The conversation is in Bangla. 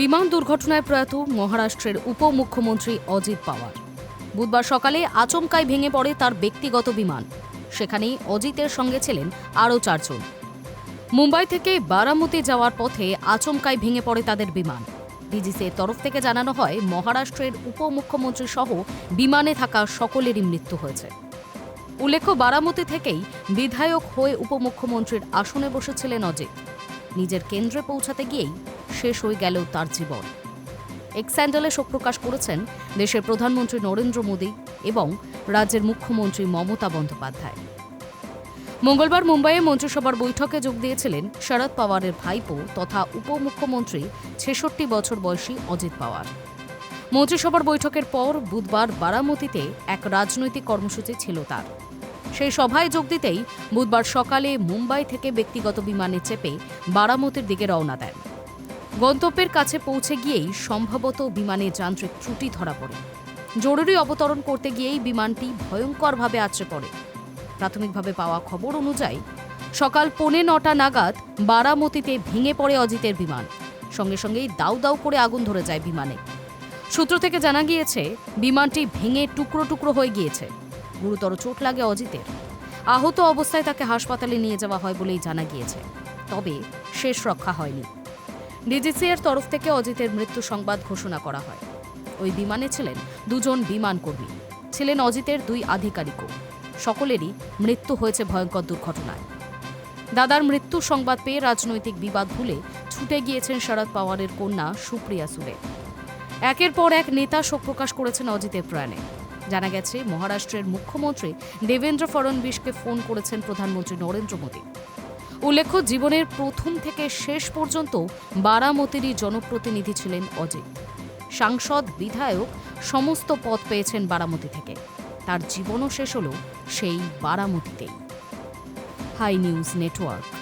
বিমান দুর্ঘটনায় প্রয়াত মহারাষ্ট্রের উপমুখ্যমন্ত্রী অজিত পাওয়ার। বুধবার সকালে আচমকায় ভেঙে পড়ে তার ব্যক্তিগত বিমান। সেখানেই অজিতের সঙ্গে ছিলেন আরও চারজন। মুম্বাই থেকে বারামতি যাওয়ার পথে আচমকায় ভেঙে পড়ে তাদের বিমান। ডিজিসির তরফ থেকে জানানো হয়, মহারাষ্ট্রের উপমুখ্যমন্ত্রী সহ বিমানে থাকা সকলেরই মৃত্যু হয়েছে। উল্লেখ্য, বারামতি থেকেই বিধায়ক হয়ে উপমুখ্যমন্ত্রীর আসনে বসেছিলেন অজিত। নিজের কেন্দ্রে পৌঁছাতে গিয়েই শেষ হয়ে গেল তার জীবন। এক স্যান্ডেলে শোক প্রকাশ করেছেন দেশের প্রধানমন্ত্রী নরেন্দ্র মোদী এবং রাজ্যের মুখ্যমন্ত্রী মমতা বন্দ্যোপাধ্যায়। মঙ্গলবার মুম্বাইয়ে মন্ত্রিসভার বৈঠকে যোগ দিয়েছিলেন শরদ পাওয়ারের ভাইপো তথা উপমুখ্যমন্ত্রী ছেষট্টি বছর বয়সী অজিত পাওয়ার। মন্ত্রিসভার বৈঠকের পর বুধবার বারামতিতে এক রাজনৈতিক কর্মসূচি ছিল তার। সেই সভায় যোগ দিতেই বুধবার সকালে মুম্বাই থেকে ব্যক্তিগত বিমানে চেপে বারামতির দিকে রওনা দেন। গন্তব্যের কাছে পৌঁছে গিয়েই সম্ভবত বিমানে যান্ত্রিক ত্রুটি ধরা পড়ে। জরুরি অবতরণ করতে গিয়েই বিমানটি ভয়ঙ্করভাবে আছড়ে পড়ে। প্রাথমিকভাবে পাওয়া খবর অনুযায়ী, সকাল পৌনে নটা নাগাদ বারামতিতে ভেঙে পড়ে অজিতের বিমান। সঙ্গে সঙ্গেই দাউ দাউ করে আগুন ধরে যায় বিমানে। সূত্র থেকে জানা গিয়েছে, বিমানটি ভেঙে টুকরো টুকরো হয়ে গিয়েছে। গুরুতর চোট লাগে অজিতের। আহত অবস্থায় তাকে হাসপাতালে নিয়ে যাওয়া হয় বলেই জানা গিয়েছে। তবে শেষ রক্ষা হয়নি। ডিজিসিএর তরফ থেকে অজিতের মৃত্যু সংবাদ ঘোষণা করা হয়। ওই বিমানে ছিলেন দুজন বিমান কর্মী। ছিলেন অজিতের দুই আধিকারিকও। সকলেরই মৃত্যু হয়েছে ভয়ঙ্কর দুর্ঘটনায়। দাদার মৃত্যু সংবাদ পেয়ে রাজনৈতিক বিবাদ ভুলে ছুটে গিয়েছেন শরদ পাওয়ারের কন্যা সুপ্রিয়া সুরে। একের পর এক নেতা শোক প্রকাশ করেছেন অজিতের প্রয়াণে। জানা গেছে, মহারাষ্ট্রের মুখ্যমন্ত্রী দেবেন্দ্র ফড়নবিশকে ফোন করেছেন প্রধানমন্ত্রী নরেন্দ্র মোদী। উল্লেখ্য, জীবনের প্রথম থেকে শেষ পর্যন্ত বারামতিরই জনপ্রতিনিধি ছিলেন অজিত। সাংসদ, বিধায়ক, সমস্ত পদ পেয়েছেন বারামতি থেকে। তার জীবনও শেষ হল সেই বারামতিতেই। High news network.